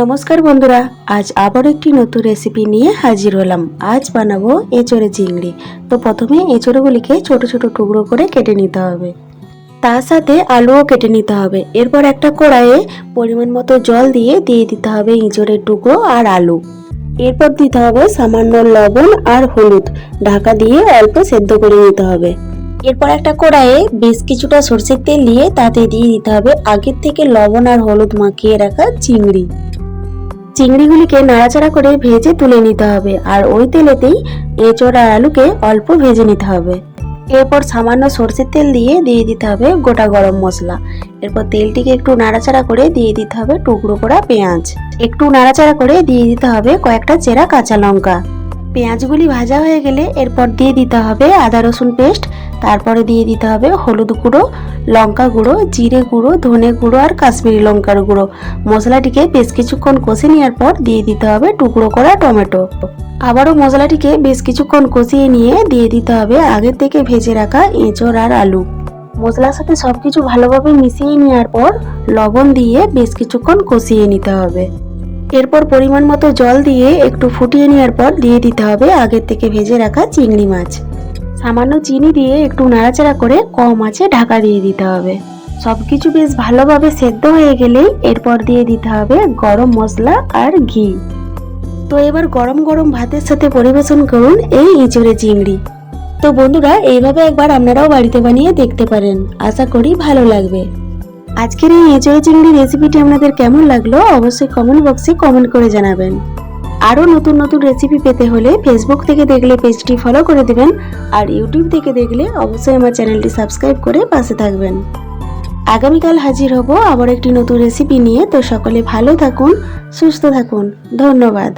নমস্কার বন্ধুরা, আজ আবার একটি নতুন রেসিপি নিয়ে হাজির হলাম। আজ বানাবো এঁচড়ে চিংড়ি। তো প্রথমে এঁচড়গুলিকে ছোট ছোট টুকরো করে কেটে নিতে হবে। তার সাথে আলুও কেটে নিতে হবে। এরপর একটা কড়াইয়ে পরিমাণ মতো জল দিয়ে দিয়ে দিতে হবে এঁচড়ের টুকরো আর আলু। এরপর দিতে হবে সামান্য লবণ আর হলুদ। ঢাকা দিয়ে অল্প সেদ্ধ করে নিতে হবে। এরপর একটা কড়াইয়ে বেশ কিছুটা সর্ষের তেল দিয়ে তাতে দিয়ে দিতে হবে আগের থেকে লবণ আর হলুদ মাখিয়ে রাখা চিংড়ি। চিংড়িগুলিকে নাড়াচাড়া করে ভেজে তুলে নিতে হবে, আর ওই তেলেতেই এঁচড় আর আলুকে অল্প ভেজে নিতে হবে। এরপর সামান্য সর্ষের তেল দিয়ে দিয়ে দিতে হবে গোটা গরম মশলা। এরপর তেলটিকে একটু নাড়াচাড়া করে দিয়ে দিতে হবে টুকরো করা পেঁয়াজ। একটু নাড়াচাড়া করে দিয়ে দিতে হবে কয়েকটা চেরা কাঁচা লঙ্কা। পেঁয়াজগুলি ভাজা হয়ে গেলে এরপর দিয়ে দিতে হবে আদা রসুন পেস্ট, তারপরে দিয়ে দিতে হবে হলুদ গুঁড়ো, লঙ্কা গুঁড়ো, জিরে গুঁড়ো, ধনে গুঁড়ো আর কাশ্মীরি লঙ্কার গুঁড়ো। মশলাটিকে বেশ কিছুক্ষণ কষে নেওয়ার পর দিয়ে দিতে হবে টুকরো করা টমেটো। আবারও মশলাটিকে বেশ কিছুক্ষণ কষিয়ে নিয়ে দিয়ে দিতে হবে আগের থেকে ভেজে রাখা এঁচড় আর আলু। মশলার সাথে সবকিছু ভালোভাবে মিশিয়ে নেওয়ার পর লবণ দিয়ে বেশ কিছুক্ষণ কষিয়ে নিতে হবে। এরপর পরিমাণ মতো জল দিয়ে একটু ফুটিয়ে নেওয়ার পর দিয়ে দিতে হবে আগের থেকে ভেজে রাখা চিংড়ি মাছ। সামান্য চিনি দিয়ে একটু নাড়াচাড়া করে কম আছে ঢাকা দিয়ে দিতে হবে। সব কিছু বেশ ভালোভাবে সেদ্ধ হয়ে গেলেই এরপর দিয়ে দিতে হবে গরম মশলা আর ঘি। তো এবার গরম গরম ভাতের সাথে পরিবেশন করুন এই ইঁচড়ে চিংড়ি। তো বন্ধুরা, এইভাবে একবার আপনারাও বাড়িতে বানিয়ে দেখতে পারেন। আশা করি ভালো লাগবে। আজকের এই এঁচড়ে চিংড়ি রেসিপিটি আপনাদের কেমন লাগল অবশ্যই কমেন্ট বক্সে কমেন্ট করে জানাবেন। আরও নতুন নতুন রেসিপি পেতে হলে ফেসবুক থেকে দেখলে পেজটি ফলো করে দেবেন আর ইউটিউব থেকে দেখলে অবশ্যই আমার চ্যানেলটি সাবস্ক্রাইব করে পাশে থাকবেন। আগামীকাল হাজির হব আবার একটি নতুন রেসিপি নিয়ে। তো সকলে ভালো থাকুন, সুস্থ থাকুন। ধন্যবাদ।